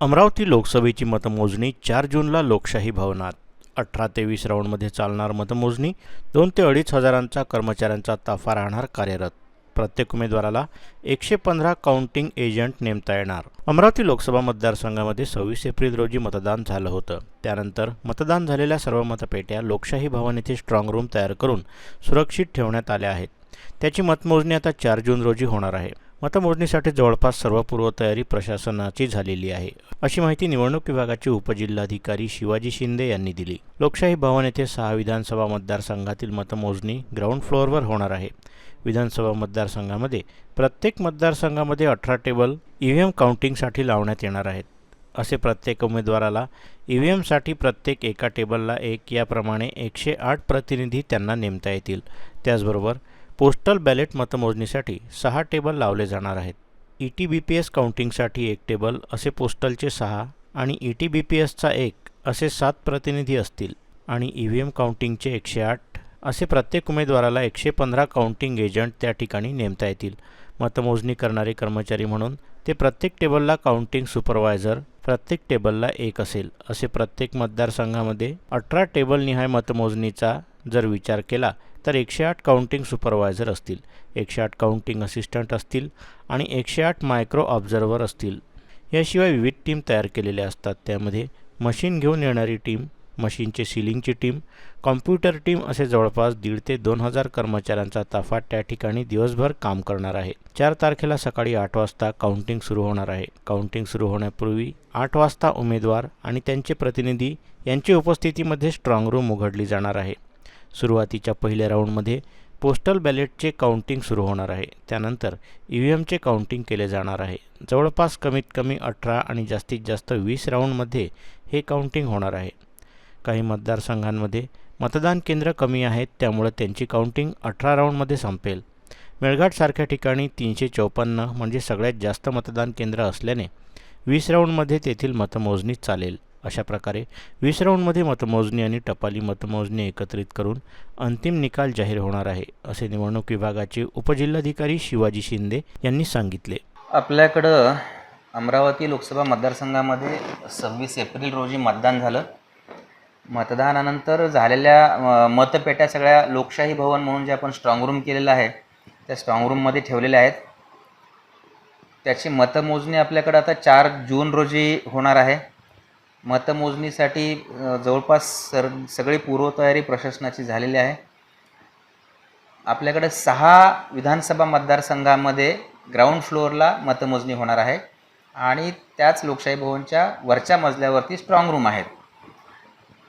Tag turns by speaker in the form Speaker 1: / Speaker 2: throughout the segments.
Speaker 1: अमरावती लोकसभेची मतमोजणी चार जूनला लोकशाही भवनात. अठरा ते वीस राऊंडमध्ये चालणार मतमोजणी दोन ते अडीच हजारांचा कर्मचाऱ्यांचा ताफा राहणार कार्यरत. प्रत्येक उमेदवाराला एकशे पंधरा काउंटिंग एजंट नेमता येणार. अमरावती लोकसभा मतदारसंघामध्ये सव्वीस एप्रिल रोजी मतदान झालं होतं. त्यानंतर मतदान झालेल्या सर्व मतपेट्या लोकशाही भवन येथे स्ट्रॉंग रूम तयार करून सुरक्षित ठेवण्यात आल्या आहेत. त्याची मतमोजणी आता चार जून रोजी होणार आहे. मतमोजणीसाठी जवळपास सर्व पूर्वतयारी प्रशासनाची झालेली आहे. अशी माहिती निवडणूक विभागाचे उपजिल्हाधिकारी शिवाजी शिंदे यांनी दिली. लोकशाही भवन येथे सहा विधानसभा मतदारसंघातील मतमोजणी ग्राउंड फ्लोअरवर होणार आहे. विधानसभा मतदारसंघामध्ये प्रत्येक मतदारसंघामध्ये अठरा टेबल ई व्ही एम काउंटिंगसाठी लावण्यात येणार आहेत. असे प्रत्येक उमेदवाराला ई व्ही एमसाठी प्रत्येक एका टेबलला एक याप्रमाणे एकशे आठ प्रतिनिधी त्यांना नेमता येतील. त्याचबरोबर पोस्टल बॅलेट मतमोजणीसाठी सहा टेबल लावले जाणार आहेत. E T B P S काउंटिंगसाठी एक टेबल असे पोस्टलचे सहा आणि ई टी बी पी एसचा एक असे सात प्रतिनिधी असतील आणि ई व्ही एम काउंटिंगचे एकशे आठ असे प्रत्येक उमेदवाराला एकशे पंधरा काउंटिंग एजंट त्या ठिकाणी नेमता येतील. मतमोजणी करणारे कर्मचारी म्हणून ते प्रत्येक टेबलला काउंटिंग सुपरवायझर प्रत्येक टेबलला एक असेल असे प्रत्येक मतदारसंघामध्ये अठरा टेबलनिहाय मतमोजणीचा जर विचार केला तर एकशे आठ काउंटिंग सुपरवायझर असतील एकशे आठ काउंटिंग असिस्टंट असतील आणि एकशे आठ मायक्रो ऑब्झर्वर असतील. याशिवाय विविध टीम तयार केलेल्या असतात. त्यामध्ये मशीन घेऊन येणारी टीम मशीनचे सिलिंगची टीम कॉम्प्युटर टीम असे जवळपास दीड ते दोन हजार कर्मचाऱ्यांचा ताफा त्या ठिकाणी दिवसभर काम करणार आहे. चार तारखेला सकाळी आठ वाजता काउंटिंग सुरू होणार आहे. काउंटिंग सुरू होण्यापूर्वी आठ वाजता उमेदवार आणि त्यांचे प्रतिनिधी यांची उपस्थितीमध्ये स्ट्रॉंग रूम उघडली जाणार आहे. सुरुवातीच्या पहिल्या राऊंडमध्ये पोस्टल बॅलेटचे काउंटिंग सुरू होणार आहे. त्यानंतर ई व्ही एमचे काउंटिंग केले जाणार आहे. जवळपास कमीत कमी अठरा आणि जास्तीत जास्त वीस राऊंडमध्ये हे काउंटिंग होणार आहे. काही मतदारसंघांमध्ये मतदान केंद्र कमी आहेत त्यामुळे त्यांची काउंटिंग अठरा राऊंडमध्ये संपेल. मेळघाटसारख्या ठिकाणी तीनशे चौपन्न म्हणजे सगळ्यात जास्त मतदान केंद्र असल्याने वीस राऊंडमध्ये तेथील मतमोजणी चालेल. अशा प्रकारे वीस राऊंडमध्ये मतमोजणी आणि टपाली मतमोजणी एकत्रित करून अंतिम निकाल जाहीर होणार आहे असे निवडणूक विभागाचे उपजिल्हाधिकारी शिवाजी शिंदे यांनी सांगितले.
Speaker 2: आपल्याकडं अमरावती लोकसभा मतदारसंघामध्ये सव्वीस एप्रिल रोजी मतदान झालं. मतदानानंतर झालेल्या मतपेट्या सगळ्या लोकशाही भवन म्हणून जे आपण स्ट्रॉंग रूम केलेलं आहे त्या स्ट्रॉंग रूममध्ये ठेवलेल्या आहेत. त्याची मतमोजणी आपल्याकडं आता चार जून रोजी होणार आहे. मतमोजणीसाठी जवळपास सर सगळी पूर्वतयारी प्रशासनाची झालेली आहे. आपल्याकडे सहा विधानसभा मतदारसंघामध्ये ग्राउंड फ्लोअरला मतमोजणी होणार आहे आणि त्याच लोकशाही भवनच्या वरच्या मजल्यावरती स्ट्रॉंग रूम आहेत.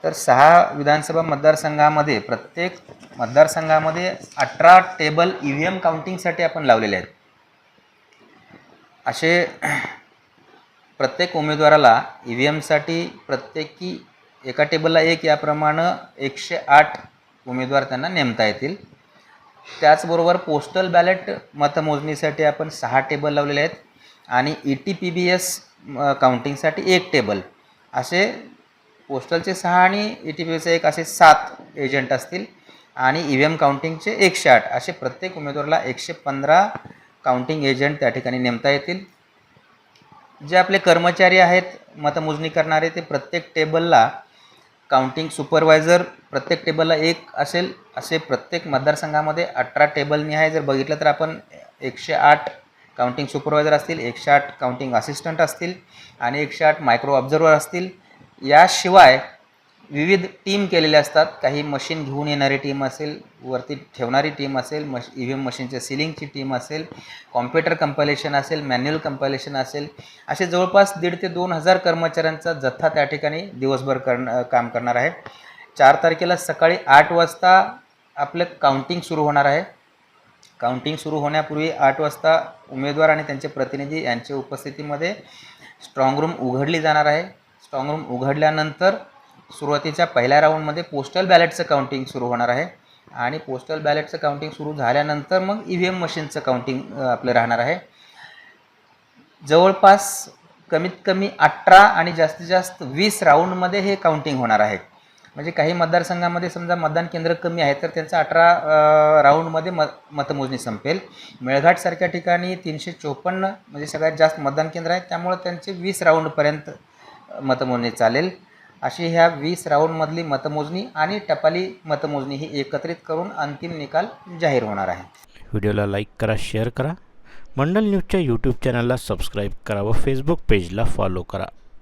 Speaker 2: तर सहा विधानसभा मतदारसंघामध्ये प्रत्येक मतदारसंघामध्ये अठरा टेबल ई व्ही एम काउंटिंगसाठी आपण लावलेले आहेत. असे प्रत्येक उमेदवाराला ई व्ही एमसाठी प्रत्येकी एका टेबलला एक याप्रमाणे एकशे आठ उमेदवार त्यांना नेमता येतील. त्याचबरोबर पोस्टल बॅलेट मतमोजणीसाठी आपण सहा टेबल लावलेले आहेत आणि E T P B S काउंटिंगसाठी एक टेबल असे पोस्टलचे सहा आणि ई टी पी बीचे एक असे सात एजंट असतील आणि ई व्ही एम काउंटिंगचे एकशे आठ. असे प्रत्येक उमेदवाराला एकशे पंधरा काउंटिंग एजंट त्या ठिकाणी नेमता येतील. जे आपले कर्मचारी आहेत मतमोजणी करणारे ते प्रत्येक टेबलला काउंटिंग सुपरवायझर प्रत्येक टेबलला एक असेल असे प्रत्येक मतदारसंघामध्ये अठरा टेबलनी आहे. जर बघितलं तर आपण एकशे आठ काउंटिंग सुपरवायझर असतील एकशे आठ काउंटिंग असिस्टंट असतील आणि एकशे आठ मायक्रो ऑब्झर्वर असतील. याशिवाय विविध टीम केलेल्या असतात. काही मशीन घेऊन येणारी टीम असेल वरती ठेवणारी टीम असेल मश ई व्ही एम मशीनच्या सिलिंगची टीम असेल कॉम्प्युटर कंपायलेशन असेल मॅन्युअल कंपायलेशन असेल असे जवळपास दीड ते दोन हजार कर्मचाऱ्यांचा जथ्था त्या ठिकाणी दिवसभर करण काम करणार आहे. चार तारखेला सकाळी आठ वाजता आपलं काउंटिंग सुरू होणार आहे. काउंटिंग सुरू होण्यापूर्वी आठ वाजता उमेदवार आणि त्यांचे प्रतिनिधी यांच्या उपस्थितीमध्ये स्ट्रॉंग रूम उघडली जाणार आहे. स्ट्रॉंग रूम उघडल्यानंतर सुरुवातीच्या पहिल्या राऊंडमध्ये पोस्टल बॅलेटचं काउंटिंग सुरू होणार आहे. आणि पोस्टल बॅलेटचं काउंटिंग सुरू झाल्यानंतर मग ई व्ही एम मशीनचं काउंटिंग आपलं राहणार आहे. जवळपास कमीत कमी अठरा आणि जास्तीत जास्त वीस राऊंडमध्ये हे काउंटिंग होणार आहे. म्हणजे काही मतदारसंघामध्ये समजा मतदान केंद्र कमी आहे तर त्यांचं अठरा राऊंडमध्ये म मतमोजणी संपेल. मेळघाटसारख्या ठिकाणी तीनशे चोपन्न म्हणजे सगळ्यात जास्त मतदान केंद्र आहे त्यामुळं त्यांचे वीस राऊंडपर्यंत मतमोजणी चालेल. अशी ह्या वीस राऊंडमधली मतमोजणी आणि टपाली मतमोजणी ही एकत्रित करून अंतिम निकाल जाहीर होणार आहे.
Speaker 1: व्हिडिओला लाईक करा शेअर करा. मंडल न्यूजच्या यूट्यूब चॅनलला सबस्क्राईब करा व फेसबुक पेजला फॉलो करा.